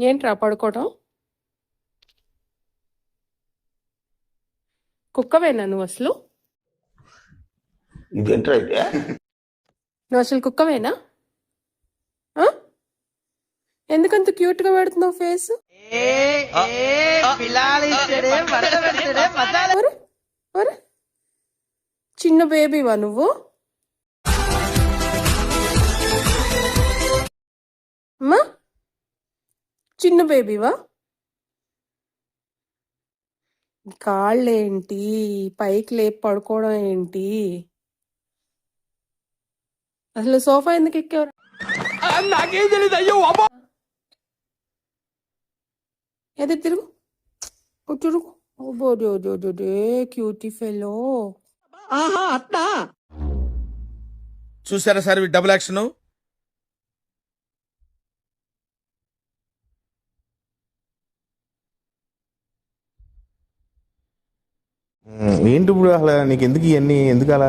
ఏంట్రా పడుకోవటం? కుక్కవేనా నువ్వు అసలు? ఇదేంట్రా ఇదే? నువ్వు అసలు కుక్కవేనా? ఆ? ఎందుకంత క్యూట్గా పెడుతున్నావు ఫేస్. చిన్న బేబీవా నువ్వు? చిన్న బేబీవా? కాళ్ళేంటి? పైకి లేపి పడుకోవడం ఏంటి? అసలు సోఫా ఎందుకు ఎక్కేవారు నాకేం తెలియదు అయ్యో అబ్బా! ఏదో తిరుగు. తిరుగు క్యూటీ ఫెలో చూసారా సార్ డబుల్ యాక్షన్ ఏంటి ఇప్పుడు అసలు నీకు ఎందుకు ఇవన్నీ? ఎందుకు అలా